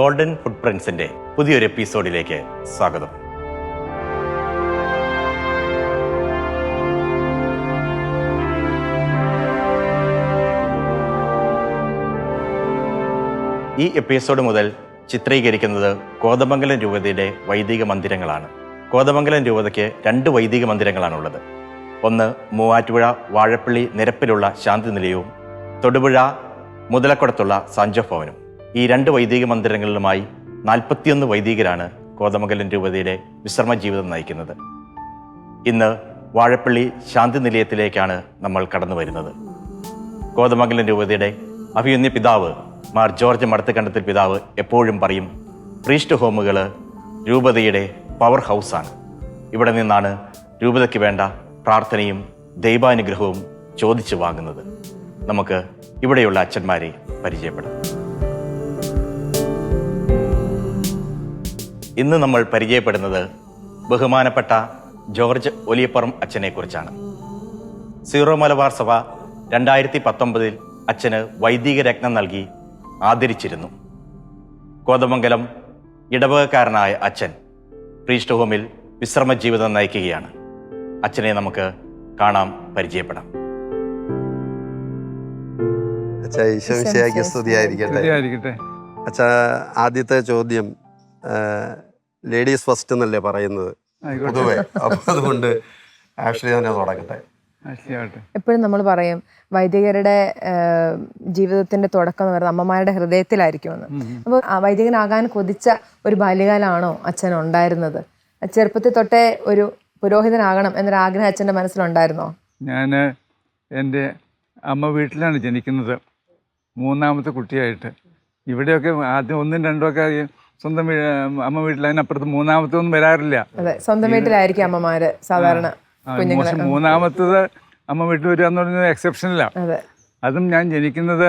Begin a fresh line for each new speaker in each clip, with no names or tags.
Golden ഫുട് പ്രിൻസിന്റെ പുതിയൊരു എപ്പിസോഡിലേക്ക് സ്വാഗതം. ഈ എപ്പിസോഡ് മുതൽ ചിത്രീകരിക്കുന്നത് കോതമംഗലം രൂപതയുടെ വൈദിക മന്ദിരങ്ങളാണ്. കോതമംഗലം രൂപതയ്ക്ക് രണ്ട് വൈദിക മന്ദിരങ്ങളാണുള്ളത്. ഒന്ന് മൂവാറ്റുപുഴ വാഴപ്പള്ളി നിരപ്പിലുള്ള ശാന്തി നിലയവും തൊടുപുഴ മുതലക്കുടത്തുള്ള സഞ്ജോ ഭവനും ഈ രണ്ട് വൈദിക മന്ദിരങ്ങളിലുമായി നാൽപ്പത്തിയൊന്ന് വൈദികരാണ് കോതമംഗലം രൂപതയിലെ വിശ്രമ ജീവിതം നയിക്കുന്നത്. ഇന്ന് വാഴപ്പള്ളി ശാന്തി നിലയത്തിലേക്കാണ് നമ്മൾ കടന്നു വരുന്നത്. കോതമംഗലം രൂപതയുടെ അഭിയുന്ന പിതാവ് മാർ ജോർജ് മടത്തക്കണ്ടത്തിൽ പിതാവ് എപ്പോഴും പറയും പ്രീസ്റ്റ് ഹോമുകൾ രൂപതയുടെ പവർ ഹൗസാണ്. ഇവിടെ നിന്നാണ് രൂപതയ്ക്ക് വേണ്ട പ്രാർത്ഥനയും ദൈവാനുഗ്രഹവും ചോദിച്ചു വാങ്ങുന്നത്. നമുക്ക് ഇവിടെയുള്ള അച്ഛന്മാരെ പരിചയപ്പെടാം. ഇന്ന് നമ്മൾ പരിചയപ്പെടുന്നത് ബഹുമാനപ്പെട്ട ജോർജ് ഒലിയപ്പുറം അച്ഛനെ കുറിച്ചാണ് സീറോ മലബാർ സഭ രണ്ടായിരത്തി പത്തൊമ്പതിൽ അച്ഛന് വൈദിക രത്നം നൽകി ആദരിച്ചിരുന്നു. കോതമംഗലം ഇടവകക്കാരനായ അച്ഛൻ പ്രീസ്റ്റ് ഹോമിൽ വിശ്രമ ജീവിതം നയിക്കുകയാണ്. അച്ഛനെ നമുക്ക് കാണാം പരിചയപ്പെടാം.
അച്ഛാ ഈശോമിശിയാക്കി സ്തുതിയായിരിക്കട്ടെ.
ശരിയായിരിക്കട്ടെ
അച്ഛാ ആദ്യത്തെ ചോദ്യം. ലേഡീസ് ഫസ്റ്റ് എന്നല്ലേ പറയുന്നത് പൊതുവേ. അപ്പൊ അതുകൊണ്ട് ആഷ്ലി തന്നെ തുടങ്ങട്ടെ
എപ്പോഴും നമ്മൾ പറയും വൈദികരുടെ ജീവിതത്തിന്റെ തുടക്കം എന്ന് പറയുന്നത് അമ്മമാരുടെ ഹൃദയത്തിലായിരിക്കുമെന്ന്. അപ്പോൾ വൈദികനാകാൻ കൊതിച്ച ഒരു ബാല്യകാലമാണോ അച്ഛൻ ഉണ്ടായിരുന്നത്? ചെറുപ്പത്തിൽ തൊട്ടേ ഒരു പുരോഹിതനാകണം എന്നൊരു ആഗ്രഹം അച്ഛന്റെ മനസ്സിലുണ്ടായിരുന്നോ?
ഞാൻ എന്റെ അമ്മ വീട്ടിലാണ് ജനിക്കുന്നത്. മൂന്നാമത്തെ കുട്ടിയായിട്ട്. ഇവിടെയൊക്കെ ആദ്യം ഒന്നും രണ്ടും ഒക്കെ ഈ സ്വന്തം അമ്മ വീട്ടിൽ അതിനപ്പുറത്ത് മൂന്നാമത്തെ ഒന്നും വരാറില്ല.
അതെ സ്വന്തം വീട്ടിലായിരിക്കും അമ്മമാര് സാധാരണ കുഞ്ഞുങ്ങളെ.
മൂന്നാമത്തത് അമ്മ വീട്ടിൽ വരിക എന്ന് പറഞ്ഞത് എക്സെപ്ഷനില്ല
അതെ.
ഞാൻ ജനിക്കുന്നത്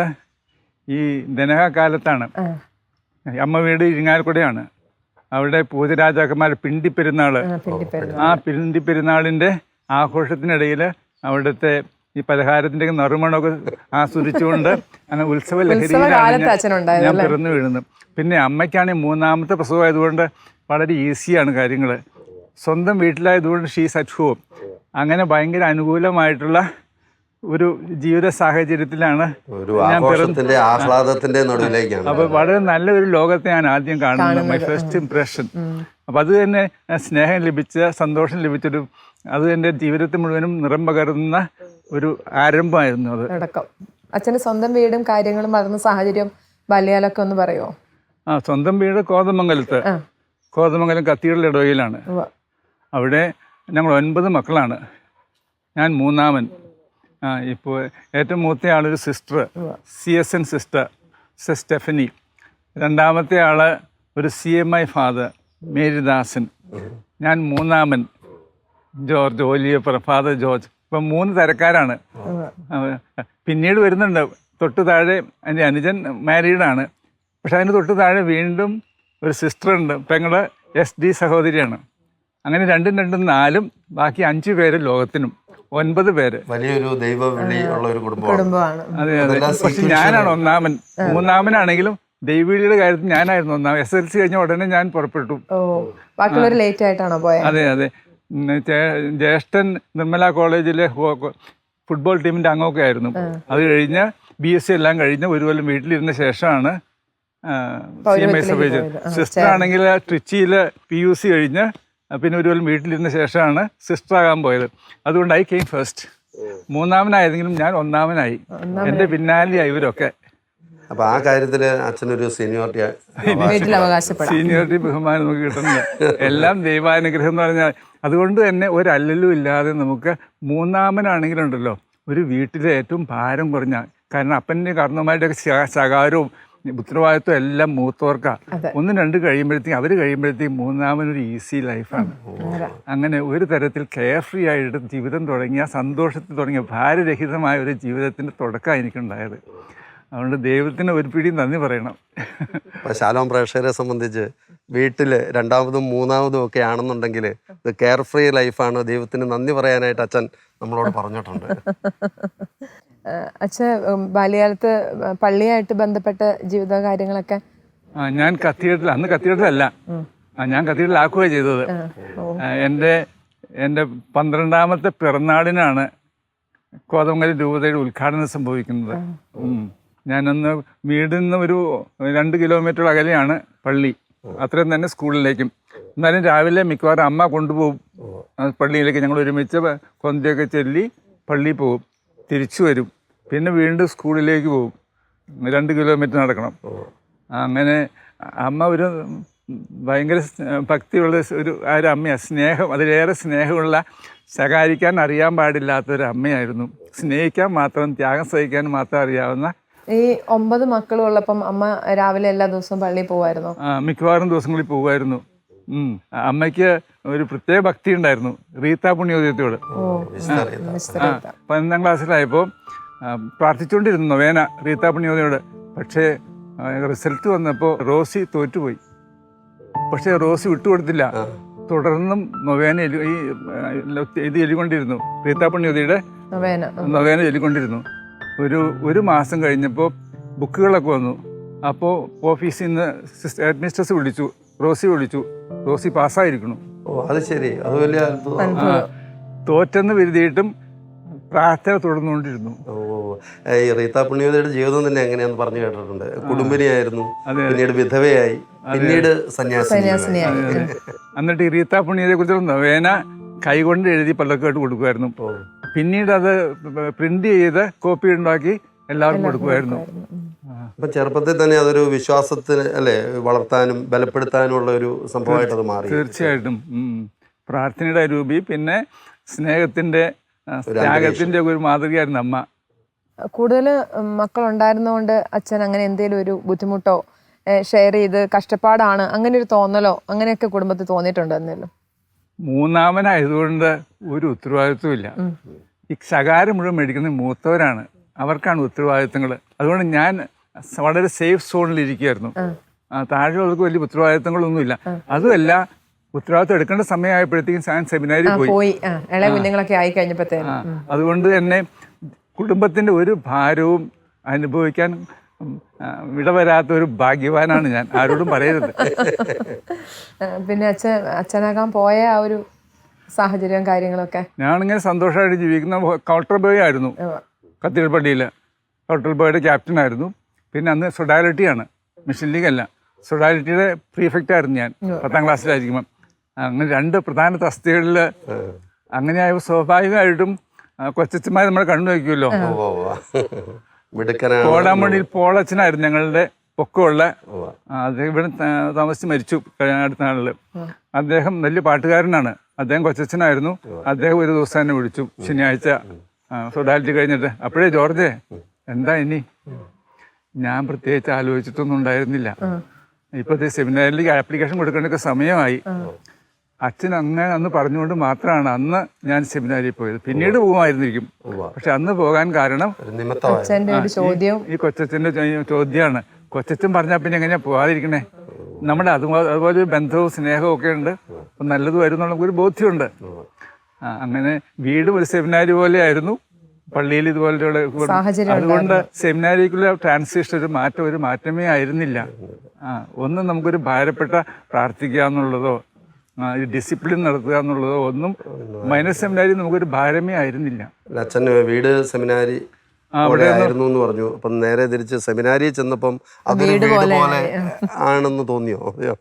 ഈ ധനഹ കാലത്താണ്. അമ്മ വീട് ഇരിങ്ങാലക്കുടയാണ് അവിടെ പൂജരാജാക്കന്മാരെ പിണ്ടി പെരുന്നാൾ
ആ, പിണ്ടിപ്പെരുന്നാൾ.
ആ പിണ്ടി പെരുന്നാളിന്റെ ആഘോഷത്തിനിടയിൽ അവിടുത്തെ ഈ പലഹാരത്തിന്റെ നറുമണമൊക്കെ ആസ്വദിച്ചുകൊണ്ട് അങ്ങനെ ഉത്സവ ലഹരിയിലാണ് ഞാൻ- പിറന്നു വീഴുന്നത്. പിന്നെ അമ്മയ്ക്കാണെങ്കിൽ മൂന്നാമത്തെ പ്രസവമായതുകൊണ്ട് വളരെ ഈസിയാണ് കാര്യങ്ങൾ സ്വന്തം വീട്ടിലായതുകൊണ്ട് ഷീസ് അറ്റ് ഹോം അങ്ങനെ ഭയങ്കര അനുകൂലമായിട്ടുള്ള ഒരു ജീവിത സാഹചര്യത്തിലാണ്
ഒരു ആഘോഷത്തിന്റെ ആഹ്ലാദത്തിന്റെ നടുവിലേക്കാണ്.
അപ്പൊ വളരെ നല്ലൊരു ലോകത്തെ ഞാൻ ആദ്യം കാണുന്നത്. മൈ ഫസ്റ്റ് ഇംപ്രഷൻ അപ്പൊ അത് തന്നെ സ്നേഹം ലഭിച്ച സന്തോഷം ലഭിച്ചൊരു അത് എന്റെ ജീവിതത്തിൽ മുഴുവനും നിറം പകരുന്ന ഒരു ആരംഭമായിരുന്നു അത്.
തുടക്കം അച്ഛന് സ്വന്തം വീടും കാര്യങ്ങളും വളർന്ന സാഹചര്യം ബാല്യകാലൊക്കെ ഒന്ന് പറയുമോ
ആ സ്വന്തം വീട് കോതമംഗലത്ത്. കോതമംഗലം കത്തീഡ്രൽ ഇടവയിലാണ് അവിടെ ഞങ്ങൾ ഒൻപത് മക്കളാണ്. ഞാൻ മൂന്നാമൻ. ആ ഇപ്പോൾ ഏറ്റവും മൂത്ത ആളൊരു sister C S N sister sister Stephanie രണ്ടാമത്തെ ആൾ ഒരു C M I father Maridasan. ഞാൻ മൂന്നാമൻ. George Oliyappura father George. ഇപ്പം മൂന്ന് തരക്കാരാണ്. പിന്നീട് വരുന്നുണ്ട്. തൊട്ട് താഴെ എന്റെ അനുജൻ മാരീഡാണ്. പക്ഷെ അതിന് തൊട്ട് താഴെ വീണ്ടും ഒരു സിസ്റ്റർ ഉണ്ട് പെങ്ങൾ എസ് ഡി സഹോദരിയാണ്. അങ്ങനെ രണ്ടും രണ്ടും നാലും ബാക്കി അഞ്ച് പേര് ലോകത്തിനും. ഒൻപത് പേര്.
വലിയൊരു ദൈവവിളി ഉള്ള ഒരു കുടുംബമാണ്.
അതെ അതെ. പക്ഷെ ഞാനാണ് ഒന്നാമൻ. മൂന്നാമനാണെങ്കിലും ദൈവവിളിയുടെ കാര്യത്തിൽ ഞാനായിരുന്നു ഒന്നാമൻ. എസ് എൽ സി കഴിഞ്ഞ ഉടനെ ഞാൻ പുറപ്പെട്ടു.
ബാക്കിയുള്ളവർ ലേറ്റ് ആയിട്ടാണോ പോയത്
അതെ അതെ. ജ്യേഷ്ഠൻ നിർമ്മല കോളേജിലെ ഫുട്ബോൾ ടീമിന്റെ അംഗമൊക്കെ ആയിരുന്നു. അത് കഴിഞ്ഞ് ബി എസ് സി എല്ലാം കഴിഞ്ഞ് ഒരു കൊല്ലം വീട്ടിലിരുന്ന ശേഷമാണ് സി എം ഐ സഭ സിസ്റ്റർ ആണെങ്കിൽ ട്രിച്ചിയിൽ പി യു സി കഴിഞ്ഞ് പിന്നെ ഒരു കൊല്ലം വീട്ടിലിരുന്ന ശേഷമാണ് സിസ്റ്റർ ആകാൻ പോയത്. അതുകൊണ്ട് ഐ കെയിം ഫസ്റ്റ് മൂന്നാമനായതെങ്കിലും ഞാൻ ഒന്നാമനായി. എന്റെ പിന്നാലെയായി ഇവരൊക്കെ.
അപ്പൊ ആ കാര്യത്തിൽ അച്ഛനൊരു സീനിയോറിറ്റി
സീനിയോറിറ്റി ബഹുമാനം നമുക്ക് കിട്ടുന്നില്ല എല്ലാം ദൈവാനുഗ്രഹം എന്ന് പറഞ്ഞാൽ അതുകൊണ്ട് തന്നെ ഒരല്ലലും ഇല്ലാതെ നമുക്ക് മൂന്നാമനാണെങ്കിലുണ്ടല്ലോ ഒരു വീട്ടിലെ ഏറ്റവും ഭാരം കുറഞ്ഞ കാരണം അപ്പന്റെ കാരണവന്മാരുടെയൊക്കെ ശ- ശകാരവും ഉത്തരവാദിത്വം എല്ലാം മൂത്തവർക്കാണ് ഒന്നും രണ്ട് കഴിയുമ്പോഴത്തേക്കും അവർ കഴിയുമ്പോഴത്തേക്കും മൂന്നാമനൊരു ഈസി ലൈഫാണ് അങ്ങനെ ഒരു തരത്തിൽ കെയർ ഫ്രീ ആയിട്ട് ജീവിതം തുടങ്ങിയ സന്തോഷത്തിൽ തുടങ്ങിയ ഭാരരഹിതമായ ഒരു ജീവിതത്തിന്റെ തുടക്കമാണ് എനിക്കുണ്ടായത് അതുകൊണ്ട് ദൈവത്തിന് ഒരു പിടി നന്ദി പറയണം.
ശാലോം പ്രേക്ഷകരെ സംബന്ധിച്ച് വീട്ടിൽ രണ്ടാമതും മൂന്നാമതും ഒക്കെ ആണെന്നുണ്ടെങ്കിൽ ഇത് കെയർ ഫ്രീ ലൈഫാണ് ദൈവത്തിന് നന്ദി പറയാനായിട്ട് അച്ഛൻ നമ്മളോട് പറഞ്ഞിട്ടുണ്ട്.
അച്ഛൻ ബാല്യകാലത്ത് പള്ളിയായിട്ട് ബന്ധപ്പെട്ട ജീവിത കാര്യങ്ങളൊക്കെ?
ഞാൻ കത്തീഡ്രൽ അന്ന് കത്തീഡ്രലല്ല. ഞാൻ ഞാൻ കത്തീഡ്രലാക്കുക ചെയ്തത്. എന്റെ എന്റെ പന്ത്രണ്ടാമത്തെ പിറന്നാളിനാണ് കോതമംഗലം രൂപതയുടെ ഉദ്ഘാടനം സംഭവിക്കുന്നത്. ഉം. ഞാനന്ന് വീടിൽ നിന്ന് ഒരു രണ്ട് കിലോമീറ്റർ അകലെയാണ് പള്ളി. അത്രയും തന്നെ സ്കൂളിലേക്കും. എന്നാലും രാവിലെ മിക്കവാറും അമ്മ കൊണ്ടുപോകും. പള്ളിയിലേക്ക് ഞങ്ങൾ ഒരുമിച്ച് കൊന്തയൊക്കെ ചൊല്ലി പള്ളിയിൽ പോകും. തിരിച്ചു വരും. പിന്നെ വീണ്ടും സ്കൂളിലേക്ക് പോകും. രണ്ട് കിലോമീറ്റർ നടക്കണം. അങ്ങനെ അമ്മ ഒരു ഭയങ്കര ഭക്തിയുള്ള ഒരു ആ ഒരു അമ്മയാണ് സ്നേഹം അതിലേറെ സ്നേഹമുള്ള ശകാരിക്കാൻ അറിയാൻ പാടില്ലാത്ത ഒരു അമ്മയായിരുന്നു. സ്നേഹിക്കാൻ മാത്രം ത്യാഗം സഹിക്കാൻ മാത്രം അറിയാവുന്ന
ഈ ഒമ്പത് മക്കളും ഉള്ളപ്പം അമ്മ രാവിലെ എല്ലാ ദിവസവും പള്ളിയിൽ പോവായിരുന്നു
മിക്കവാറും ദിവസങ്ങളിൽ പോകുമായിരുന്നു അമ്മയ്ക്ക് ഒരു പ്രത്യേക ഭക്തി ഉണ്ടായിരുന്നു റീത്ത പുണ്യോദയത്തോട്
ഓ മിസ്റ്റർ
ആ, പതിനൊന്നാം ക്ലാസ്സിലായപ്പോൾ പ്രാർത്ഥിച്ചുകൊണ്ടിരുന്നു നൊവേന റീത്ത പുണ്യോദയോട് പക്ഷേ റിസൾട്ട് വന്നപ്പോൾ റോസി തോറ്റുപോയി പക്ഷേ റോസി വിട്ടുകൊടുത്തില്ല തുടർന്നും നൊവേന എലി ഈ ഇത് എലികൊണ്ടിരുന്നു റീത്ത പുണ്യോദയുടെ
വേന
നൊവേന ചൊല്ലിക്കൊണ്ടിരുന്നു ഒരു ഒരു മാസം കഴിഞ്ഞപ്പോൾ ബുക്കുകളൊക്കെ വന്നു. അപ്പോൾ ഓഫീസിൽ നിന്ന് സിസ്റ്റർ അഡ്മിനിസ്ട്രേഷൻ വിളിച്ചു റോസി വിളിച്ചു. റോസി പാസ്സായിരിക്കണം.
ഓ അത് ശരി. അത് വലിയ
തോറ്റെന്ന് വരുതിയിട്ടും പ്രാർത്ഥന തുടർന്നുകൊണ്ടിരുന്നു.
ഓ ഈ റീത്ത പുണ്യവതിയുടെ ജീവിതം തന്നെ എങ്ങനെയാന്ന് പറഞ്ഞു കേട്ടിട്ടുണ്ട്. കുടുംബിനിയായിരുന്നു പിന്നീട് വിധവയായി പിന്നീട് സന്യാസിനി
എന്നിട്ട് ഈ റീത്ത പുണ്യതയെ കുറിച്ചുള്ള നവേന കൈകൊണ്ട് എഴുതി പല്ലക്കായിട്ട് കൊടുക്കുമായിരുന്നു. പിന്നീട് അത് പ്രിന്റ് ചെയ്ത് കോപ്പി ഉണ്ടാക്കി എല്ലാവർക്കും കൊടുക്കുമായിരുന്നു.
അപ്പൊ ചെറുപ്പത്തിൽ തന്നെ അതൊരു വിശ്വാസത്തിന് അല്ലെ വളർത്താനും ബലപ്പെടുത്താനും ഉള്ള ഒരു സംഭവമായിട്ട് അത് മാറി.
തീർച്ചയായിട്ടും. പ്രാർത്ഥനയുടെ രൂപി പിന്നെ സ്നേഹത്തിന്റെ ത്യാഗത്തിന്റെ ഒരു മാതൃകയായിരുന്നു അമ്മ.
കൂടുതൽ മക്കൾ ഉണ്ടായിരുന്നതുകൊണ്ട് അച്ഛൻ അങ്ങനെ എന്തെങ്കിലും ഒരു ബുദ്ധിമുട്ടോ ഷെയർ ചെയ്ത് കഷ്ടപ്പാടാണ് അങ്ങനെ ഒരു തോന്നലോ അങ്ങനെയൊക്കെ കുടുംബത്തിൽ തോന്നിയിട്ടുണ്ടോ എന്നല്ലോ
മൂന്നാമനായതുകൊണ്ട് ഒരു ഉത്തരവാദിത്വം ഇല്ല ഈ ശകാരം മുഴുവൻ മേടിക്കുന്നത് മൂത്തവരാണ്. അവർക്കാണ് ഉത്തരവാദിത്തങ്ങൾ അതുകൊണ്ട് ഞാൻ വളരെ സേഫ് ആ, താഴെയുള്ളവർക്ക് വലിയ ഉത്തരവാദിത്തങ്ങളൊന്നുമില്ല. അതുമല്ല ഉത്തരവാദിത്തം എടുക്കേണ്ട സമയമായപ്പോഴത്തേക്കും ഞാൻ സെമിനാരിൽ പോയി.
കുഞ്ഞുങ്ങളൊക്കെ ആയി
കഴിഞ്ഞപ്പോഴത്തേക്കും അതുകൊണ്ട് തന്നെ കുടുംബത്തിന്റെ ഒരു ഭാരവും അനുഭവിക്കാൻ ഇടവരാത്ത ഒരു ഭാഗ്യവാനാണ് ഞാൻ. ആരോടും പറയരുത്.
പിന്നെ അച്ഛൻ അച്ഛനാകാൻ പോയ ആ ഒരു സാഹചര്യവും കാര്യങ്ങളൊക്കെ?
ഞാനിങ്ങനെ സന്തോഷമായിട്ട് ജീവിക്കുന്ന കൗട്ടർ ബോയ് ആയിരുന്നു. കത്തിരപ്പള്ളിയിലെ കൗട്ടർ ബോയുടെ ക്യാപ്റ്റൻ ആയിരുന്നു. പിന്നെ അന്ന് സൊഡാലിറ്റിയാണ് മിഷൻ ലീഗ് അല്ല. സൊഡാലിറ്റിയുടെ പ്രീഫെക്റ്റ് ആയിരുന്നു ഞാൻ. പത്താം ക്ലാസ്സിലായിരിക്കുമ്പം. അങ്ങനെ രണ്ട് പ്രധാന തസ്തികളിൽ അങ്ങനെയായ സ്വാഭാവികമായിട്ടും ആ, കൊച്ചച്ചന്മാർ നമ്മളെ കണ്ടു
ഉവ്വ്. മിടുക്കനാണ്.
കോടാമണിയിൽ പോളച്ചനായിരുന്നു ഞങ്ങളുടെ പൊക്കമുള്ള. ആ, അദ്ദേഹം ഇവിടെ താമസിച്ച് മരിച്ചു കഴിഞ്ഞ അടുത്ത നാളിൽ അദ്ദേഹം നല്ല പാട്ടുകാരനാണ്. അദ്ദേഹം കൊച്ചച്ഛനായിരുന്നു. അദ്ദേഹം ഒരു ദിവസം തന്നെ വിളിച്ചു. ശനിയാഴ്ച സൊഡാലിറ്റി കഴിഞ്ഞിട്ട്. അപ്പോഴേ ജോർജേ എന്താ ഇനി? ഞാൻ പ്രത്യേകിച്ച് ആലോചിച്ചിട്ടൊന്നും ഉണ്ടായിരുന്നില്ല. ഇപ്പോഴത്തെ സെമിനാറിലേക്ക് ആപ്ലിക്കേഷൻ കൊടുക്കേണ്ട സമയമായി. അച്ഛൻ അങ്ങനെ അന്ന് പറഞ്ഞുകൊണ്ട് മാത്രമാണ് അന്ന് ഞാൻ സെമിനാരിൽ പോയത്. പിന്നീട് പോകുമായിരുന്നിരിക്കും പക്ഷെ അന്ന് പോകാൻ കാരണം ഈ കൊച്ചച്ഛന്റെ ചോദ്യമാണ്. കൊച്ചച്ഛൻ പറഞ്ഞാൽ പിന്നെ എങ്ങനെയാ പോകാതിരിക്കണേ നമ്മുടെ അതുപോലെ അതുപോലെ ഒരു ബന്ധവും സ്നേഹവും ഒക്കെ ഉണ്ട്. അപ്പം നല്ലത് വരും എന്നുള്ള ഒരു ബോധ്യമുണ്ട്. ആ, അങ്ങനെ വീടും ഒരു സെമിനാരി പോലെയായിരുന്നു. പള്ളിയിൽ ഇതുപോലെയുള്ള അതുകൊണ്ട് സെമിനാരിക്കുള്ള ട്രാൻസിഷൻ ഒരു മാറ്റം ഒരു മാറ്റമേ ആയിരുന്നില്ല. ആ ഒന്നും നമുക്കൊരു ഭാരപ്പെട്ട പ്രാർത്ഥിക്കുക എന്നുള്ളതോ ഈ ഡിസിപ്ലിൻ നടത്തുക എന്നുള്ളത് ഒന്നും മൈനസ് സെമിനാരി നമുക്കൊരു ഭാരമേ ആയിരുന്നില്ല.
അച്ഛൻ വീട് സെമിനാരി അവിടെ ആയിരുന്നു എന്ന് പറഞ്ഞു. അപ്പം നേരെ തിരിച്ച് സെമിനാരി ചെന്നപ്പം അതൊരു വീട് പോലെ. ആണെന്ന് തോന്നിയോ? അതെയോ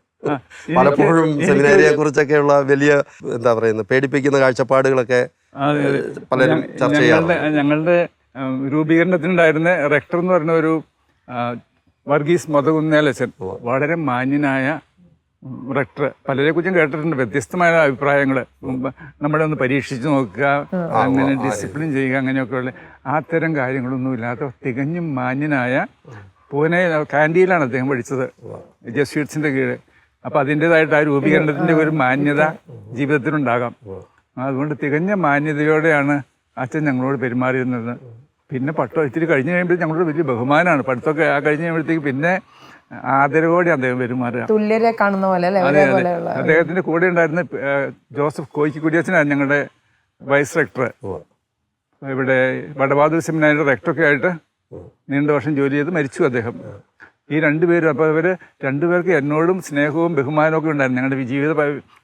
പലപ്പോഴും സെമിനാരിയെ കുറിച്ചൊക്കെയുള്ള വലിയ എന്താ പറയുന്നത് പേടിപ്പിക്കുന്ന കാഴ്ചപ്പാടുകളൊക്കെ. പലരും ചർച്ച
ഞങ്ങളുടെ
ചെയ്യാറുണ്ട്
ഞങ്ങളുടെ രൂപീകരണത്തിനുണ്ടായിരുന്ന റെക്ടർ എന്ന് പറയുന്ന ഒരു വർഗീസ് മതകുന്നേലച്ചൻ വളരെ മാന്യനായ റെക്ടർ പലരെ കുറിച്ചും കേട്ടിട്ടുണ്ട്. വ്യത്യസ്തമായ അഭിപ്രായങ്ങൾ. നമ്മളെ ഒന്ന് പരീക്ഷിച്ച് നോക്കുക അങ്ങനെ ഡിസിപ്ലിൻ ചെയ്യുക അങ്ങനെയൊക്കെയുള്ള തരം കാര്യങ്ങളൊന്നും ഇല്ലാത്ത തികഞ്ഞും മാന്യനായ പൂനെ കാൻഡിയിലാണ് അദ്ദേഹം പഠിച്ചത് ജസ്വീറ്റ്സിന്റെ കീഴ് അപ്പൊ അതിന്റെതായിട്ട് ആ രൂപീകരണത്തിന്റെ ഒരു മാന്യത ജീവിതത്തിലുണ്ടാകാം അതുകൊണ്ട് തികഞ്ഞ മാന്യതയോടെയാണ് അച്ഛൻ ഞങ്ങളോട് പെരുമാറിയിരുന്നത്. പിന്നെ പട്ടം ഇത്തിരി കഴിഞ്ഞ് കഴിയുമ്പോൾ ഞങ്ങളോട് വലിയ ബഹുമാനമാണ്. പഠിത്തമൊക്കെ ആ കഴിഞ്ഞ് കഴിയുമ്പോഴത്തേക്ക് പിന്നെ ആദരവോടെ അദ്ദേഹം പെരുമാറുക.
തുല്യരെ കാണുന്ന പോലെ അല്ലെ?
അദ്ദേഹത്തിന്റെ കൂടെ ഉണ്ടായിരുന്ന ജോസഫ് കോയിക്ക് കുര്യച്ചനാണ് ഞങ്ങളുടെ വൈസ് റെക്ടർ. ഇവിടെ വടബാദൂർ സെമിനാരിയുടെ റെക്ടറൊക്കെ ആയിട്ട് നീണ്ട വർഷം ജോലി ചെയ്ത് മരിച്ചു അദ്ദേഹം. ഈ രണ്ടുപേരും അപ്പോൾ അവർ രണ്ടുപേർക്ക് എന്നോടും സ്നേഹവും ബഹുമാനവും ഒക്കെ ഉണ്ടായിരുന്നു. ഞങ്ങളുടെ ജീവിത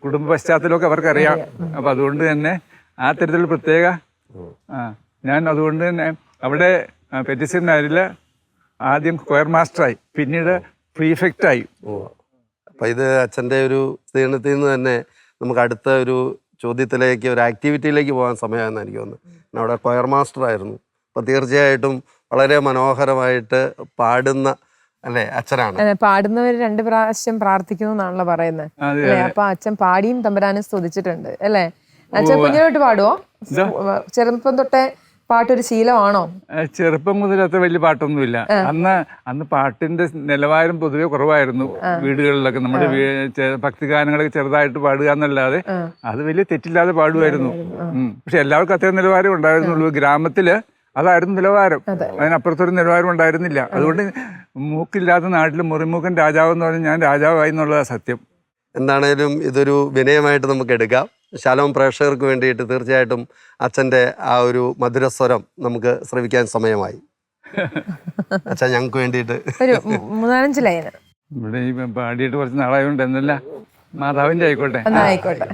കുടുംബ പശ്ചാത്തലമൊക്കെ അവർക്കറിയാം. അപ്പോൾ അതുകൊണ്ട് തന്നെ ആ തരത്തിൽ പ്രത്യേക ആ ഞാൻ അതുകൊണ്ട് തന്നെ അവിടെ പെറ്റിസെമിനാരിൽ ആദ്യം സ്ക്വയർ മാസ്റ്ററായി പിന്നീട് പ്രീഫെക്റ്റായി.
അപ്പൊ ഇത് അച്ഛന്റെ ഒരു സ്ത്രീണത്തിൽ നിന്ന് തന്നെ നമുക്ക് അടുത്ത ഒരു ചോദ്യത്തിലേക്ക് ഒരു ആക്ടിവിറ്റിയിലേക്ക് പോകാൻ സമയമാണെന്ന് എനിക്ക് തോന്നുന്നു. അവിടെ കൊയർ മാസ്റ്റർ ആയിരുന്നു. അപ്പൊ തീർച്ചയായിട്ടും വളരെ മനോഹരമായിട്ട് പാടുന്ന അല്ലേ അച്ഛനാണ്.
പാടുന്നവര് പാടുന്നവർ രണ്ട് പ്രാവശ്യം പ്രാർത്ഥിക്കുന്നു എന്നാണല്ലോ പറയുന്നത് അല്ലേ അപ്പൊ അച്ഛൻ പാടിയും തമ്പരാനും സ്തുതിച്ചിട്ടുണ്ട് അല്ലേ? അച്ഛൻ കുഞ്ഞിലോട്ട് പാടുവോ? ചെറുപ്പം തൊട്ടേ പാട്ടൊരു ശീലമാണോ?
ചെറുപ്പം മുതൽ അത്ര വലിയ പാട്ടൊന്നുമില്ല. അന്ന് അന്ന് പാട്ടിന്റെ നിലവാരം പൊതുവെ കുറവായിരുന്നു വീടുകളിലൊക്കെ. നമ്മുടെ ഭക്തിഗാനങ്ങളൊക്കെ ചെറുതായിട്ട് പാടുക എന്നല്ലാതെ അത് വലിയ തെറ്റില്ലാതെ പാടുമായിരുന്നു. പക്ഷെ എല്ലാവർക്കും അത്രയും നിലവാരം ഉണ്ടായിരുന്നുള്ളൂ. ഗ്രാമത്തിൽ അതായിരുന്നു നിലവാരം. അതിനപ്പുറത്തൊരു നിലവാരം ഉണ്ടായിരുന്നില്ല. അതുകൊണ്ട് മൂക്കില്ലാത്ത നാട്ടിൽ മുറിമൂക്കൻ രാജാവ് എന്ന് പറഞ്ഞാൽ ഞാൻ രാജാവായി എന്നുള്ളതാണ് സത്യം.
എന്താണേലും ഇതൊരു വിനയമായിട്ട് നമുക്ക് എടുക്കാം. ശാലോം പ്രേക്ഷകർക്ക് വേണ്ടിയിട്ട് തീർച്ചയായിട്ടും അച്ഛന്റെ ആ ഒരു മധുരസ്വരം നമുക്ക് ശ്രവിക്കാൻ സമയമായി. അച്ഛൻ ഞങ്ങൾക്ക് വേണ്ടിയിട്ട്.
ഒരു മൂ- മൂന്നാലഞ്ച് ലൈന്
ഇവിടെ ഈ പാടിയിട്ട് കുറച്ച് നാളായതുകൊണ്ട് എന്നല്ല മാതാവിന്റെ ആയിക്കോട്ടെ.
ആയിക്കോട്ടെ.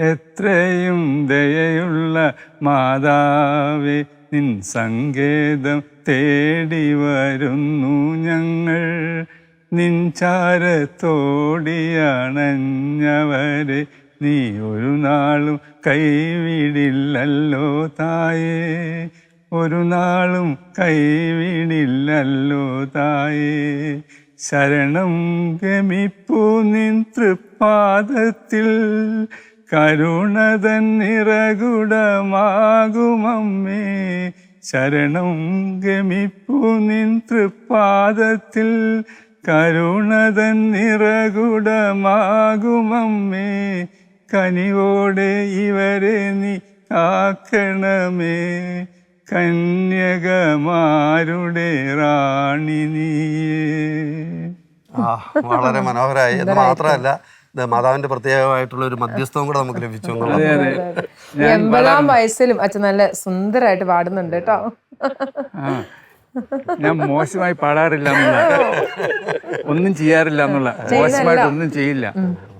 എത്രയും ദയയുള്ള മാതാവേ നിൻ സങ്കേതം തേടി വരുന്നു ഞങ്ങൾ. നിൻ ചാരത്തോടിയണഞ്ഞവരെ നീ ഒരു നാളും കൈവിടില്ലല്ലോ തായേ. ഒരു നാളും കൈവിടില്ലല്ലോ തായേ. ശരണം ഗമിപ്പു നിൻ തൃപ്പാദത്തിൽ. കരുണതൻ നിറകുടമാകുമമ്മേ. ശരണം ഗമിപ്പു നിൻ തൃപ്പാദത്തിൽ. കരുണതൻ നിറകുടമാകുമമ്മേ. കനിവോടെ ഇവരെ നീ ആക്കണമേ. കന്യകമാരുടെ റാണി നീയേ.
ആ വളരെ മനോഹരമായി എന്ന് മാത്രമല്ല മാതാവിന്റെ പ്രത്യേകമായിട്ടുള്ള ഒരു മധ്യസ്ഥവും കൂടെ നമുക്ക് ലഭിച്ചു
എൺപതാം വയസ്സിലും അച്ഛൻ നല്ല സുന്ദരമായിട്ട് പാടുന്നുണ്ട് കേട്ടോ.
ആ ഞാൻ മോശമായി പാടാറില്ല എന്നുള്ള. ഒന്നും ചെയ്യാറില്ല എന്നുള്ള. മോശമായിട്ട് ഒന്നും ചെയ്യില്ല.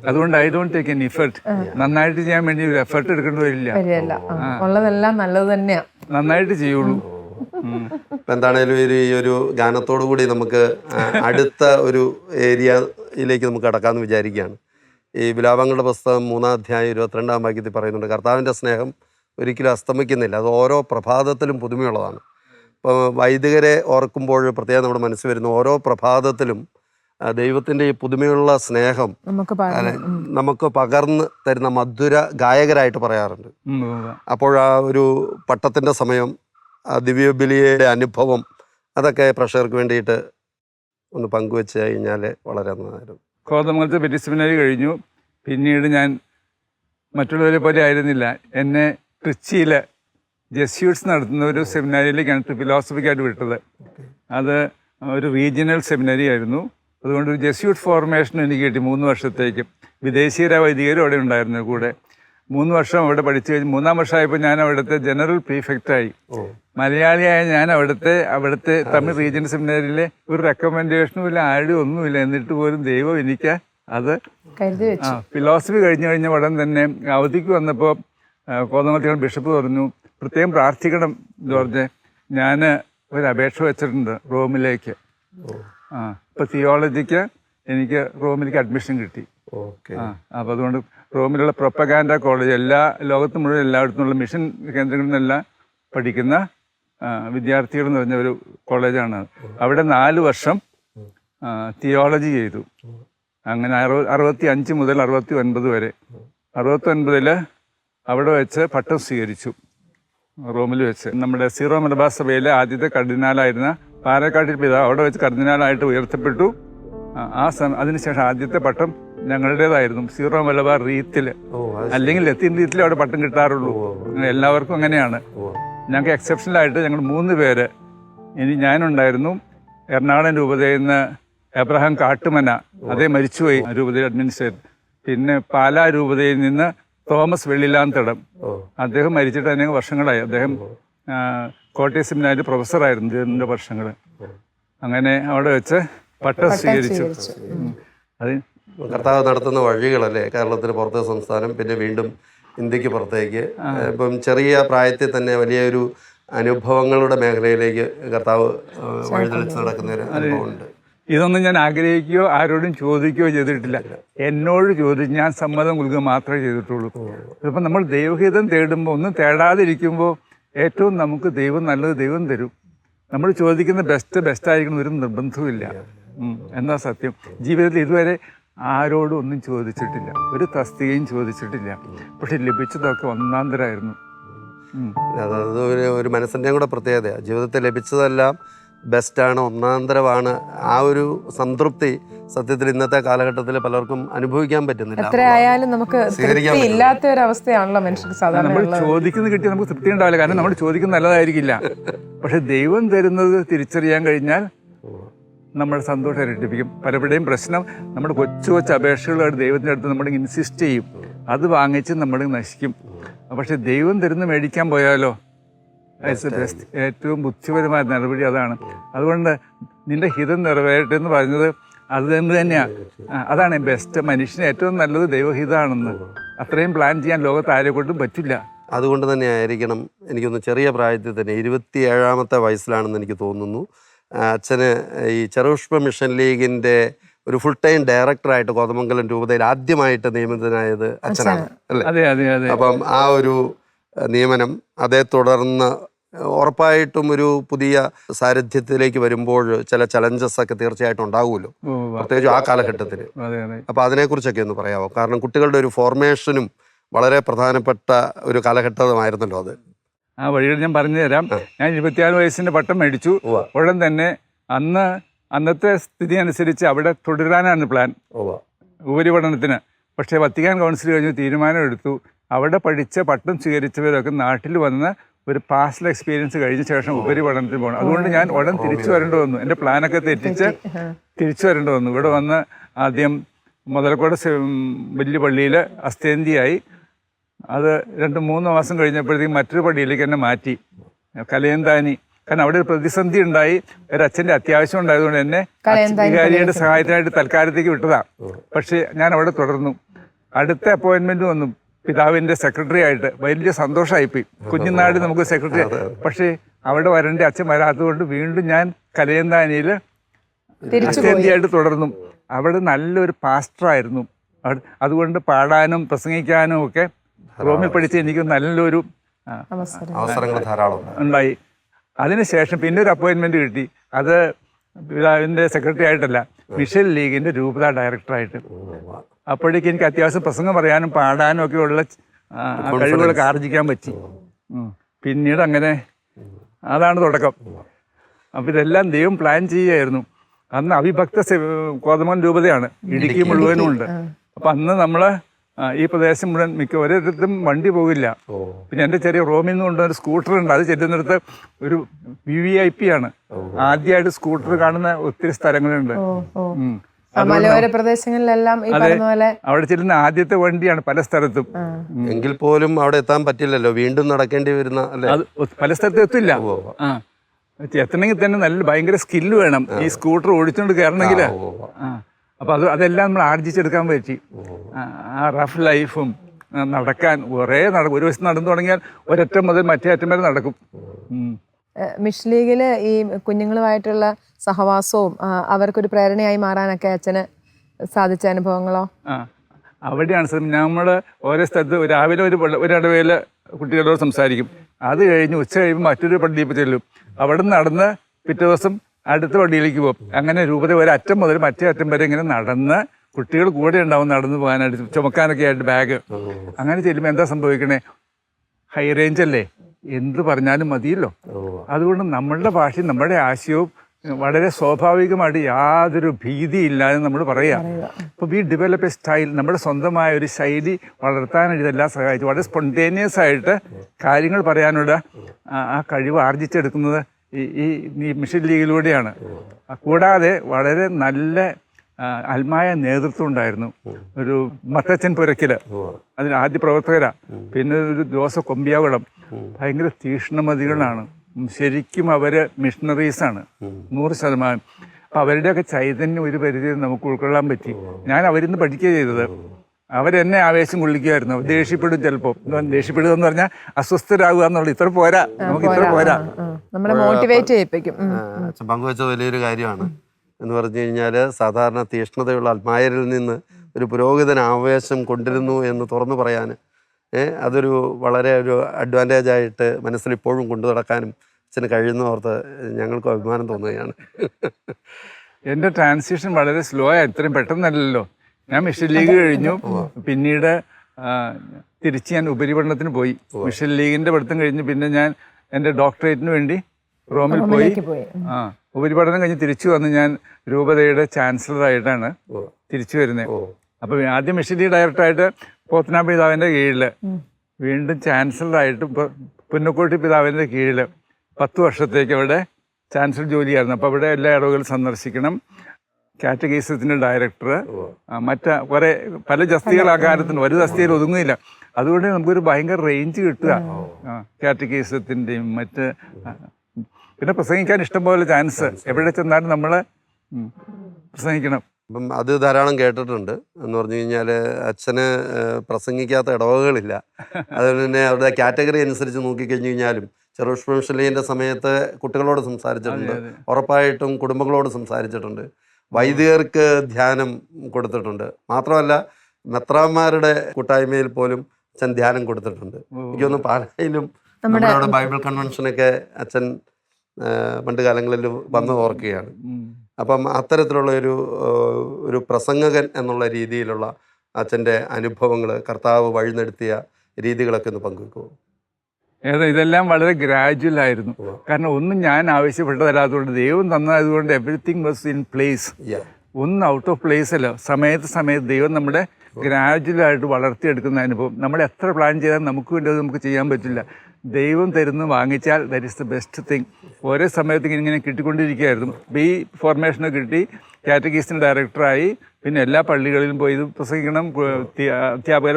അതുകൊണ്ട് I don't take an effort നന്നായിട്ട് ചെയ്യാൻ വേണ്ടി ഒരു എഫർട്ട് എടുക്കേണ്ടി വരില്ല.
വരികയല്ല. ആ, ഉള്ളതെല്ലാം നല്ലത് തന്നെയാ.
നന്നായിട്ട് ചെയ്യുള്ളൂ.
എന്താണേലും ഒരു ഈ ഒരു ഗാനത്തോടു കൂടി നമുക്ക് അടുത്ത ഒരു ഏരിയയിലേക്ക് നമുക്ക് കടക്കാമെന്ന് വിചാരിക്കുകയാണ്. ഈ വിലാപങ്ങളുടെ പുസ്തകം മൂന്നാം അധ്യായം ഇരുപത്തിരണ്ടാം വാക്യത്തിൽ പറയുന്നുണ്ട് കർത്താവിന്റെ സ്നേഹം ഒരിക്കലും അസ്തമിക്കുന്നില്ല. അത് ഓരോ പ്രഭാതത്തിലും പുതുമയുള്ളതാണ്. വൈദികരെ ഓർക്കുമ്പോൾ പ്രത്യേകം നമ്മുടെ മനസ്സിൽ വരുന്ന ഓരോ പ്രഭാതത്തിലും ദൈവത്തിന്റെ ഈ പുതുമയുള്ള സ്നേഹം
നമുക്ക്
പകർന്ന് തരുന്ന മധുര ഗായകരായിട്ട് പറയാറുണ്ട്. അപ്പോൾ ആ ഒരു പട്ടത്തിന്റെ സമയം ആ ദിവ്യബലിയുടെ അനുഭവം അതൊക്കെ പ്രഷർക്ക് വേണ്ടിയിട്ട് ഒന്ന് പങ്കുവെച്ച് കഴിഞ്ഞാൽ വളരെ നന്നായിരുന്നു.
കോതമംഗലത്തെ പെറ്റി സെമിനാരി കഴിഞ്ഞു. പിന്നീട് ഞാൻ മറ്റുള്ളവരെ പോലെ ആയിരുന്നില്ല. എന്നെ ട്രിച്ചിയിൽ ജെസ്യൂട്ട്സ് നടത്തുന്ന ഒരു സെമിനാരിയിലേക്കാണ് ഫിലോസഫിക്കായിട്ട് വിട്ടത്. അത് ഒരു റീജിയണൽ സെമിനാരി ആയിരുന്നു. അതുകൊണ്ട് ഒരു ജെസ്യൂട്ട് ഫോർമേഷൻ എനിക്ക് കിട്ടി മൂന്ന് വർഷത്തേക്ക്. വിദേശീയരായ വൈദികരും അവിടെ ഉണ്ടായിരുന്നു കൂടെ. മൂന്ന് വർഷം അവിടെ പഠിച്ചു കഴിഞ്ഞ് മൂന്നാം വർഷമായപ്പോൾ ഞാൻ അവിടുത്തെ ജനറൽ പ്രീഫെക്റ്റായി മലയാളിയായ ഞാൻ അവിടുത്തെ അവിടുത്തെ തമിഴ് റീജിയൻ സെമിനാരിയിലെ ഒരു റെക്കമെൻഡേഷനും ഇല്ല ആരുടെയും ഒന്നുമില്ല. എന്നിട്ട് പോലും ദൈവം എനിക്ക് അത് ഫിലോസഫി കഴിഞ്ഞു കഴിഞ്ഞ ഉടൻ തന്നെ അവധിക്ക് വന്നപ്പോൾ കോതമത്തികൾ ബിഷപ്പ് പറഞ്ഞു പ്രത്യേകം പ്രാർത്ഥിക്കണം ജോർജ് ഞാൻ ഒരു അപേക്ഷ വെച്ചിട്ടുണ്ട് റോമിലേക്ക്. ആ ഇപ്പം തിയോളജിക്ക് എനിക്ക് റോമിലേക്ക് അഡ്മിഷൻ കിട്ടി.
ഓക്കെ.
ആ അപ്പോൾ അതുകൊണ്ട് റോമിലുള്ള പ്രൊപ്പഗാൻഡ കോളേജ് എല്ലാ ലോകത്ത് മുഴുവൻ എല്ലായിടത്തുമുള്ള മിഷൻ കേന്ദ്രങ്ങളിൽ നിന്നെല്ലാം പഠിക്കുന്ന വിദ്യാർത്ഥികൾ എന്ന് പറഞ്ഞ ഒരു കോളേജാണ്. അവിടെ നാല് വർഷം തിയോളജി ചെയ്തു. അങ്ങനെ അറുപ അറുപത്തി അഞ്ച് മുതൽ അറുപത്തി ഒൻപത് വരെ. അറുപത്തി ഒൻപതിൽ അവിടെ വെച്ച് പട്ടം സ്വീകരിച്ചു. റോമിൽ വെച്ച്. നമ്മുടെ സീറോ മലബാർ സഭയിലെ ആദ്യത്തെ കർദിനാലായിരുന്ന പാലക്കാട്ടിൽ പിതാവ് അവിടെ വെച്ച് കർദിനാലായിട്ട് ഉയർത്തപ്പെട്ടു. ആ, അതിനുശേഷം ആദ്യത്തെ പട്ടം ഞങ്ങളുടേതായിരുന്നു. സീറോ മലബാർ റീത്തിൽ. അല്ലെങ്കിൽ ലത്തീൻ റീത്തിൽ അവിടെ പട്ടം കിട്ടാറുള്ളൂ. എല്ലാവർക്കും അങ്ങനെയാണ്.
ഞങ്ങൾക്ക്
ഞങ്ങൾക്ക് എക്സെപ്ഷനലായിട്ട് ഞങ്ങൾ മൂന്ന് പേര്. ഇനി ഞാനുണ്ടായിരുന്നു. എറണാകുളം രൂപതയിൽ നിന്ന് എബ്രഹാം കാട്ടുമന. അതേ മരിച്ചുപോയി രൂപതയിൽ അഡ്മിനിസ്ട്രേറ്റർ പിന്നെ പാലാ രൂപതയിൽ നിന്ന് തോമസ് വെള്ളിലാന്തടം. അദ്ദേഹം മരിച്ചിട്ട് അനേകം വർഷങ്ങളായി. അദ്ദേഹം കോട്ടയ സെമിനാരിൽ പ്രൊഫസറായിരുന്നു ഇതിന്റെ വർഷങ്ങൾ അങ്ങനെ അവിടെ വെച്ച് പട്ടം സ്വീകരിച്ചു. അത്
കർത്താവ് നടത്തുന്ന വഴികളല്ലേ? കേരളത്തിന് പുറത്തെ സംസ്ഥാനം പിന്നെ വീണ്ടും ഇന്ത്യയ്ക്ക് പുറത്തേക്ക്. ഇപ്പം ചെറിയ പ്രായത്തിൽ തന്നെ വലിയൊരു അനുഭവങ്ങളുടെ മേഖലയിലേക്ക് കർത്താവ് വഴിതെളിച്ച് നടക്കുന്ന ഒരു അനുഭവമുണ്ട്.
ഇതൊന്നും ഞാൻ ആഗ്രഹിക്കുകയോ ആരോടും ചോദിക്കുകയോ ചെയ്തിട്ടില്ല. എന്നോട് ചോദിച്ച് ഞാൻ സമ്മതം കൊടുക്കുക മാത്രമേ ചെയ്തിട്ടുള്ളൂ. ഇപ്പം നമ്മൾ ദൈവഹിതം തേടുമ്പോൾ ഒന്നും തേടാതിരിക്കുമ്പോൾ ഏറ്റവും നമുക്ക് ദൈവം നല്ലത് ദൈവം തരും. നമ്മൾ ചോദിക്കുന്ന ബെസ്റ്റ് ബെസ്റ്റ് ആയിരിക്കണം ഒരു നിർബന്ധവുമില്ല. എന്നാ സത്യം? ജീവിതത്തിൽ ഇതുവരെ ആരോടും ഒന്നും ചോദിച്ചിട്ടില്ല. ഒരു തസ്തികയും ചോദിച്ചിട്ടില്ല. പക്ഷെ ലഭിച്ചതൊക്കെ ഒന്നാന്തരായിരുന്നു.
അതായത് ഒരു മനസ്സിന്റെയും കൂടെ പ്രത്യേകതയാണ് ജീവിതത്തിൽ ലഭിച്ചതെല്ലാം ബെസ്റ്റാണ് ഒന്നാന്തരമാണ് ആ ഒരു സംതൃപ്തി സത്യത്തിൽ ഇന്നത്തെ കാലഘട്ടത്തിൽ പലർക്കും അനുഭവിക്കാൻ പറ്റുന്നില്ല.
എത്ര ആയാലും നമുക്ക് ഇല്ലാത്ത ഒരു അവസ്ഥയാണല്ലോ മനുഷ്യർക്ക് സാധാരണ
നമ്മൾ ചോദിക്കുന്നത് കിട്ടിയാൽ നമുക്ക് തൃപ്തി ഉണ്ടാവില്ല. കാരണം നമ്മൾ ചോദിക്കുന്നത് നല്ലതായിരിക്കില്ല. പക്ഷെ ദൈവം തരുന്നത് തിരിച്ചറിയാൻ കഴിഞ്ഞാൽ നമ്മുടെ സന്തോഷം ഇരട്ടിപ്പിക്കും. പലപ്പോഴും പ്രശ്നം നമ്മുടെ കൊച്ചു കൊച്ചു അപേക്ഷകളായിട്ട് ദൈവത്തിന്റെ അടുത്ത് നമ്മൾ ഇൻസിസ്റ്റ് ചെയ്യും. അത് വാങ്ങിച്ച് നമ്മൾ നശിക്കും. പക്ഷെ ദൈവം തരുന്ന മേടിക്കാൻ പോയാലോ? ഇറ്റ്സ് ബെസ്റ്റ് ഏറ്റവും ബുദ്ധിപരമായ നടപടി അതാണ്. അതുകൊണ്ട് നിന്റെ ഹിതം നിറവേറട്ടെ എന്ന് പറഞ്ഞത് അത് തന്നെ തന്നെയാണ് അതാണ് ബെസ്റ്റ് മനുഷ്യന് ഏറ്റവും നല്ലത് ദൈവഹിതമാണെന്ന്. അത്രയും പ്ലാൻ ചെയ്യാൻ ലോകത്ത് ആരെ കൊണ്ടും പറ്റില്ല.
അതുകൊണ്ട് തന്നെ ആയിരിക്കണം. എനിക്കൊന്ന് ചെറിയ പ്രായത്തിൽ തന്നെ ഇരുപത്തി ഏഴാമത്തെ വയസ്സിലാണെന്ന് എനിക്ക് തോന്നുന്നു. അച്ഛന് ഈ ചെറുഷ്പ മിഷൻ ലീഗിന്റെ ഒരു ഫുൾ ടൈം ഡയറക്ടറായിട്ട് കോതമംഗലം രൂപതയിൽ ആദ്യമായിട്ട് നിയമിതനായത് അച്ഛനാണ്. അല്ലേ?
അതെ അതെ അതെ.
അപ്പം ആ ഒരു നിയമനം അതേ തുടർന്ന് ഉറപ്പായിട്ടും ഒരു പുതിയ സാരഥ്യത്തിലേക്ക് വരുമ്പോൾ ചില ചലഞ്ചസ് ഒക്കെ തീർച്ചയായിട്ടും ഉണ്ടാവുമല്ലോ. പ്രത്യേകിച്ച് ആ കാലഘട്ടത്തിൽ അപ്പോൾ അതിനെക്കുറിച്ചൊക്കെ ഒന്ന് പറയാമോ കാരണം കുട്ടികളുടെ ഒരു ഫോർമേഷനും വളരെ പ്രധാനപ്പെട്ട ഒരു കാലഘട്ടമായിരുന്നല്ലോ അത്.
ആ വഴികൾ ഞാൻ പറഞ്ഞു തരാം. ഞാൻ ഇരുപത്തിയാറ് വയസ്സിന്റെ പട്ടം മേടിച്ചു. ഉടൻ തന്നെ അന്ന് അന്നത്തെ സ്ഥിതി അനുസരിച്ച് അവിടെ തുടരാനാണ് പ്ലാൻ ഉപരിപഠനത്തിന്. പക്ഷേ വത്തിക്കാൻ കൗൺസിൽ കഴിഞ്ഞ് തീരുമാനം എടുത്തു അവിടെ പഠിച്ച പട്ടം സ്വീകരിച്ചവരൊക്കെ നാട്ടിൽ വന്ന് ഒരു പാസ്റ്റൽ എക്സ്പീരിയൻസ് കഴിഞ്ഞ ശേഷം ഉപരിപഠനത്തിന് പോകണം അതുകൊണ്ട് ഞാൻ ഉടൻ തിരിച്ചു വരേണ്ടി വന്നു. എന്റെ പ്ലാനൊക്കെ തെറ്റിച്ച് തിരിച്ചു വരേണ്ടി വന്നു. ഇവിടെ വന്ന് ആദ്യം മുതലക്കോട് വലിയ പള്ളിയിൽ അസ്ഥേന്തിയായി അത് രണ്ട് മൂന്ന് മാസം കഴിഞ്ഞപ്പോഴത്തേക്കും മറ്റൊരു പള്ളിയിലേക്ക് എന്നെ മാറ്റി. കലയന്താനി. കാരണം അവിടെ ഒരു പ്രതിസന്ധി ഉണ്ടായി. ഒരു അച്ഛന്റെ അത്യാവശ്യം ഉണ്ടായതുകൊണ്ട് എന്നെ വികാരിയുടെ സഹായത്തിനായിട്ട് തൽക്കാലത്തേക്ക് വിട്ടതാ. പക്ഷേ ഞാൻ അവിടെ തുടർന്നു. അടുത്ത അപ്പോയിന്റ്മെന്റ് വന്നു. പിതാവിന്റെ സെക്രട്ടറി ആയിട്ട് വലിയ സന്തോഷമായിപ്പോയി കുഞ്ഞുനാട് നമുക്ക് സെക്രട്ടറി പക്ഷേ അവിടെ വരണ്ട അച്ഛൻ വരാത്തതുകൊണ്ട് വീണ്ടും ഞാൻ കലയന്താനിയിൽ അത്യന്തിയായിട്ട് തുടർന്നു. അവിടെ നല്ലൊരു പാസ്റ്ററായിരുന്നു അതുകൊണ്ട് പാടാനും പ്രസംഗിക്കാനും ഒക്കെ റോമിൽ പഠിച്ച് എനിക്ക് നല്ലൊരു
അവസരങ്ങൾ ധാരാളം
ഉണ്ടായി. അതിനുശേഷം പിന്നെ ഒരു അപ്പോയിൻമെന്റ് കിട്ടി. അത് പിതാവിന്റെ സെക്രട്ടറി ആയിട്ടല്ല മിഷൻ ലീഗിന്റെ രൂപത ഡയറക്ടറായിട്ട് അപ്പോഴേക്ക് എനിക്ക് അത്യാവശ്യം പ്രസംഗം പറയാനും പാടാനും ഒക്കെ ഉള്ള കഴിവുകളൊക്കെ ആർജിക്കാൻ പറ്റി. പിന്നീട് അങ്ങനെ അതാണ് തുടക്കം. അപ്പം ഇതെല്ലാം ദൈവം പ്ലാൻ ചെയ്യുകയായിരുന്നു. അന്ന് അവിഭക്ത കോതമൻ രൂപതയാണ്. ഇടുക്കി. മുഴുവനും ഉണ്ട്. അപ്പം അന്ന് നമ്മൾ ഈ പ്രദേശം മുഴുവൻ മിക്ക ഒരിടത്തും വണ്ടി പോകില്ല. പിന്നെ എന്റെ ചെറിയ റോമിൽ നിന്ന് കൊണ്ടുവന്ന ഒരു സ്കൂട്ടർ ഉണ്ട്. അത് ചെല്ലുന്നിടത്ത് ഒരു വി വി ഐ പി ആണ്. ആദ്യമായിട്ട് സ്കൂട്ടർ കാണുന്ന ഒത്തിരി സ്ഥലങ്ങളുണ്ട്.
മലയോര പ്രദേശങ്ങളിലെല്ലാം ഈ പറഞ്ഞ പോലെ
അവിടെ ചെല്ലുന്ന ആദ്യത്തെ വണ്ടിയാണ് പല സ്ഥലത്തും.
എങ്കിൽ പോലും അവിടെ എത്താൻ പറ്റില്ലല്ലോ. വീണ്ടും നടക്കേണ്ടി വരുന്ന അല്ലേ?
പല സ്ഥലത്തും എത്തില്ല. എത്തണമെങ്കിൽ തന്നെ നല്ല ഭയങ്കര സ്കില്ല് വേണം. ഈ സ്കൂട്ടർ ഓടിച്ചുകൊണ്ട് കയറണമെങ്കിൽ അപ്പൊ അത് അതെല്ലാം നമ്മൾ ആർജിച്ചെടുക്കാൻ പറ്റി. ആ, ആ റഫ് ലൈഫും നടക്കാൻ ഒരേ നടക്കും ഒരു വശത്ത് നടന്നു തുടങ്ങിയാൽ ഒരറ്റം മുതൽ മറ്റേ അറ്റം വരെ നടക്കും.
മിഷ് ലീഗിൽ ഈ കുഞ്ഞുങ്ങളുമായിട്ടുള്ള സഹവാസവും അവർക്കൊരു പ്രേരണയായി മാറാനൊക്കെ അച്ഛന് സാധിച്ച അനുഭവങ്ങളോ?
ആ അവിടെയാണ് സാർ. നമ്മൾ ഓരോ സ്ഥലത്ത് രാവിലെ ഒരു പള്ളി- ഒരു ഇടവേള കുട്ടികളോട് സംസാരിക്കും. അത് കഴിഞ്ഞ് ഉച്ച കഴിയുമ്പോൾ മറ്റൊരു പള്ളിയിൽ ചെല്ലും. അവിടെ നിന്ന് നടന്ന് പിറ്റേ ദിവസം അടുത്ത പള്ളിയിലേക്ക് പോകും. അങ്ങനെ രൂപത ഒരു അറ്റം മുതൽ മറ്റേ അറ്റം വരെ ഇങ്ങനെ നടന്ന് കുട്ടികൾ കൂടെ ഉണ്ടാവും നടന്നു പോകാനായിട്ട് ചുമക്കാനൊക്കെ ആയിട്ട് ബാഗ്. അങ്ങനെ ചെല്ലുമ്പോൾ എന്താ സംഭവിക്കണേ? ഹൈ റേഞ്ച് അല്ലേ? എന്ത് പറഞ്ഞാലും മതിയല്ലോ. അതുകൊണ്ട് നമ്മളുടെ ഭാഷയും നമ്മുടെ ആശയവും വളരെ സ്വാഭാവികമായിട്ട് യാതൊരു ഭീതിയില്ലാതെ നമ്മൾ പറയാം. അപ്പോൾ വി ഡെവലപ്പ് എ സ്റ്റൈൽ നമ്മുടെ സ്വന്തമായ ഒരു ശൈലി വളർത്താനായിട്ട് ഇതെല്ലാം സഹായിച്ചു. വളരെ സ്പോണ്ടേനിയസ് ആയിട്ട് കാര്യങ്ങൾ പറയാനുള്ള ആ- കഴിവ് ആർജിച്ചെടുക്കുന്നത് ഈ ഈ മിഷൻ ലീഗിലൂടെയാണ് കൂടാതെ വളരെ നല്ല അൽമായ നേതൃത്വം ഉണ്ടായിരുന്നു. ഒരു മത്തച്ചൻ പുരക്കിൽ അതിന് ആദ്യ പ്രവർത്തകരാ. പിന്നെ ഒരു ജോസഫ് കൊമ്പിയാകുളം ഭയങ്കര തീക്ഷ്ണമതികളാണ് ശരിക്കും അവർ മിഷണറീസാണ് നൂറ് ശതമാനം. അപ്പം അവരുടെയൊക്കെ ചൈതന്യം ഒരു പരിധി നമുക്ക് ഉൾക്കൊള്ളാൻ പറ്റി. ഞാൻ അവരിന്ന് പഠിക്കുക ചെയ്തത്. അവരെന്നെ ആവേശം കൊള്ളിക്കുമായിരുന്നു ദേഷ്യപ്പെടും ചിലപ്പോൾ ദേഷ്യപ്പെടുക എന്ന് പറഞ്ഞാൽ അസ്വസ്ഥരാകുക എന്നുള്ളത്. ഇത്ര പോരാ. നമുക്ക് ഇത്ര പോരാ.
നമ്മളെ മോട്ടിവേറ്റ് ചെയ്യിപ്പിക്കും.
പങ്കുവെച്ച വലിയൊരു കാര്യമാണ്. എന്ന് പറഞ്ഞു കഴിഞ്ഞാൽ സാധാരണ തീഷ്ണതയുള്ള അൽമായരിൽ നിന്ന് ഒരു പുരോഹിതൻ ആവേശം കൊണ്ടിരുന്നു എന്ന് തുറന്നു പറയാൻ അതൊരു വളരെ ഒരു അഡ്വാന്റേജ് ആയിട്ട് മനസ്സിൽ ഇപ്പോഴും കൊണ്ടു നടക്കാനും അച്ഛന് കഴിയുന്ന ഓർത്ത് ഞങ്ങൾക്ക് അഭിമാനം തോന്നുകയാണ്.
എന്റെ ട്രാൻസിഷൻ വളരെ സ്ലോ ആയി. ഇത്രയും പെട്ടെന്നല്ലല്ലോ. ഞാൻ മിഷൻ ലീഗ് കഴിഞ്ഞു. പിന്നീട് തിരിച്ച് ഞാൻ ഉപരിപഠനത്തിന് പോയി. മിഷൻ ലീഗിന്റെ പഠിത്തം കഴിഞ്ഞ് പിന്നെ ഞാൻ എന്റെ ഡോക്ടറേറ്റിന് വേണ്ടി റോമിൽ പോയി. ആ ഉപരിപഠനം കഴിഞ്ഞ് തിരിച്ചു വന്ന് ഞാൻ രൂപതയുടെ ചാൻസലറായിട്ടാണ് തിരിച്ചു വരുന്നത് അപ്പോൾ ആദ്യം മിഷൻ ലീഗ് ഡയറക്ടറായിട്ട് പോത്തനാ പിതാവിന്റെ കീഴിൽ വീണ്ടും ചാൻസലറായിട്ട് ആയിട്ട് പുന്നക്കോട്ടി പിതാവിന്റെ കീഴിൽ പത്ത് വർഷത്തേക്ക് അവിടെ ചാൻസലർ ജോലിയായിരുന്നു. അപ്പോൾ അവിടെ എല്ലാ ഇടവുകളും സന്ദർശിക്കണം. കാറ്റഗീസത്തിന്റെ ഡയറക്ടർ മറ്റ കുറേ പല ജസ്തികൾ ആ കാലത്തുണ്ട് ഒരു ജസ്തിയിൽ ഒതുങ്ങുന്നില്ല അതുകൊണ്ട് നമുക്കൊരു ഭയങ്കര റേഞ്ച് കിട്ടുക. കാറ്റഗീസത്തിന്റെയും മറ്റ് പിന്നെ പ്രസംഗിക്കാൻ ഇഷ്ടംപോലെ ചാൻസ്. എവിടെ ചെന്നാലും നമ്മൾ പ്രസംഗിക്കണം.
അപ്പം അത് ധാരാളം കേട്ടിട്ടുണ്ട്. എന്ന് പറഞ്ഞു കഴിഞ്ഞാൽ അച്ഛന് പ്രസംഗിക്കാത്ത ഇടവകളില്ല അതുപോലെ തന്നെ അവരുടെ കാറ്റഗറി അനുസരിച്ച് നോക്കിക്കഴിഞ്ഞു കഴിഞ്ഞാലും ചെറുഷ്മംഷലീന്റെ സമയത്ത് കുട്ടികളോട് സംസാരിച്ചിട്ടുണ്ട്. ഉറപ്പായിട്ടും കുടുംബങ്ങളോട് സംസാരിച്ചിട്ടുണ്ട്. വൈദികർക്ക് ധ്യാനം കൊടുത്തിട്ടുണ്ട്. മാത്രമല്ല മെത്രാന്മാരുടെ കൂട്ടായ്മയിൽ പോലും അച്ഛൻ ധ്യാനം കൊടുത്തിട്ടുണ്ട്. എനിക്കൊന്ന് പാലയിലും നമ്മുടെ ബൈബിൾ കൺവെൻഷനൊക്കെ അച്ഛൻ പണ്ട് കാലങ്ങളിൽ വന്ന് ഓർക്കുകയാണ്. അപ്പം അത്തരത്തിലുള്ള ഒരു ഒരു പ്രസംഗകൻ എന്നുള്ള രീതിയിലുള്ള അച്ഛന്റെ അനുഭവങ്ങൾ കർത്താവ് വഴിനെടുത്തിയ രീതികളൊക്കെ ഒന്ന് പങ്കുവെക്കുമോ
ഇതെല്ലാം വളരെ ഗ്രാജുവൽ ആയിരുന്നു. കാരണം ഒന്നും ഞാൻ ആവശ്യപ്പെട്ടതല്ലാത്തതുകൊണ്ട് ദൈവം തന്നതുകൊണ്ട് എവറിത്തിങ് വാസ് ഇൻ പ്ലേസ് ഒന്നും ഔട്ട് ഓഫ് പ്ലേസ് അല്ല. സമയത്ത് സമയത്ത് ദൈവം നമ്മുടെ ഗ്രാജുവലായിട്ട് വളർത്തിയെടുക്കുന്ന അനുഭവം. നമ്മൾ എത്ര പ്ലാൻ ചെയ്താൽ നമുക്ക് വേണ്ടി അത് നമുക്ക് ചെയ്യാൻ പറ്റില്ല. ദൈവം തരുന്നു വാങ്ങിച്ചാൽ that is the best thing ഓരോ സമയത്ത് ഇങ്ങനെ കിട്ടിക്കൊണ്ടിരിക്കുകയായിരുന്നു. ബി ഈ ഫോർമേഷന് കിട്ടി. കാറ്റഗീസിന് ഡയറക്ടറായി പിന്നെ എല്ലാ പള്ളികളിലും പോയി ഇത് പ്രസംഗിക്കണം. അധ്യാപകർ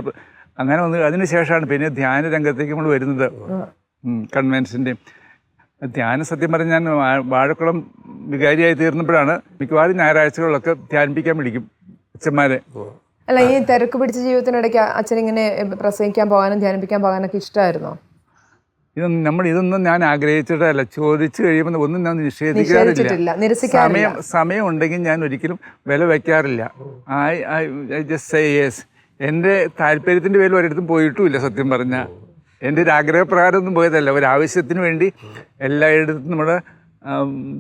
അങ്ങനെ വന്ന് അതിനുശേഷമാണ് പിന്നെ ധ്യാന രംഗത്തേക്ക് നമ്മൾ വരുന്നത്. കൺവെൻഷന്റെയും ധ്യാന സത്യം പറഞ്ഞാൽ ഞാൻ വാഴക്കുളം വികാരിയായി തീർന്നപ്പോഴാണ് മിക്കവാറും ഞായറാഴ്ചകളിലൊക്കെ ധ്യാനിപ്പിക്കാൻ വിളിക്കും അച്ഛന്മാരെ.
അല്ല ഈ തിരക്ക് പിടിച്ച ജീവിതത്തിനിടയ്ക്ക് അച്ഛൻ ഇങ്ങനെ പ്രസംഗിക്കാൻ പോകാനും ധ്യാനിപ്പിക്കാൻ പോകാനൊക്കെ ഇഷ്ടമായിരുന്നോ?
ഇതൊന്നും നമ്മൾ ഇതൊന്നും ഞാൻ ആഗ്രഹിച്ചിട്ടല്ല. ചോദിച്ചു കഴിയുമ്പോൾ ഒന്നും ഞാൻ നിഷേധിക്കാറില്ല. സമയം സമയം ഉണ്ടെങ്കിൽ ഞാൻ ഒരിക്കലും വില വയ്ക്കാറില്ല. I I I just say yes എന്റെ താല്പര്യത്തിന്റെ പേരിൽ ഒരിടത്തും പോയിട്ടുമില്ല സത്യം പറഞ്ഞാൽ എന്റെ ഒരു ആഗ്രഹപ്രകാരം ഒന്നും പോയതല്ല. ഒരു ആവശ്യത്തിന് വേണ്ടി എല്ലായിടത്തും നമ്മുടെ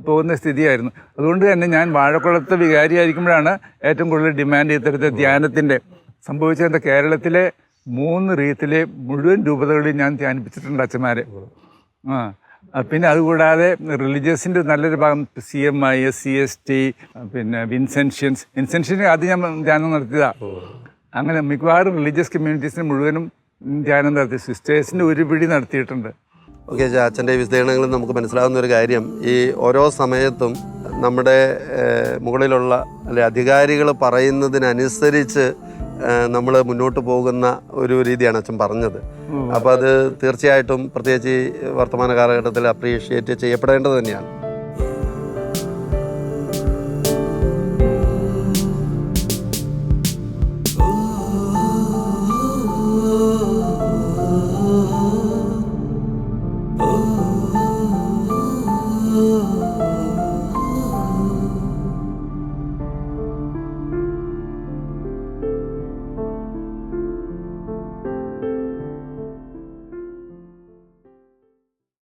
പോകുന്ന സ്ഥിതിയായിരുന്നു. അതുകൊണ്ട് തന്നെ ഞാൻ വാഴക്കുളത്തെ വികാരിയായിരിക്കുമ്പോഴാണ് ഏറ്റവും കൂടുതൽ ഡിമാൻഡ് ഇത്തരത്തെ ധ്യാനത്തിന്റെ സംഭവിച്ചത് കേരളത്തിലെ മൂന്ന് റീത്തിലെ മുഴുവൻ രൂപതകളിൽ ഞാൻ ധ്യാനിപ്പിച്ചിട്ടുണ്ട് അച്ഛന്മാരെ. ആ പിന്നെ അതുകൂടാതെ റിലീജിയസിന്റെ നല്ലൊരു ഭാഗം C M I S C S T പിന്നെ വിൻസെൻഷ്യൻസ് വിൻസെൻഷ്യൻ അത് ഞാൻ ധ്യാനം നടത്തിയതാണ് അങ്ങനെ മിക്കവാറും റിലീജിയസ് കമ്മ്യൂണിറ്റീസിന് മുഴുവനും ധ്യാനം നടത്തി സിസ്റ്റേഴ്സിന്റെ ഒരു പിടി നടത്തിയിട്ടുണ്ട്.
ഓക്കെ അച്ഛന്റെ വിശദീകരണങ്ങളിൽ നമുക്ക് മനസ്സിലാവുന്ന ഒരു കാര്യം. ഈ ഓരോ സമയത്തും നമ്മുടെ മുകളിലുള്ള അല്ലെ അധികാരികൾ പറയുന്നതിനനുസരിച്ച് നമ്മൾ മുന്നോട്ട് പോകുന്ന ഒരു രീതിയാണ് അച്ഛൻ പറഞ്ഞത്. അപ്പോൾ അത് തീർച്ചയായിട്ടും പ്രത്യേകിച്ച് ഈ വർത്തമാന കാലഘട്ടത്തിൽ അപ്രീഷിയേറ്റ് ചെയ്യപ്പെടേണ്ടത് തന്നെയാണ്.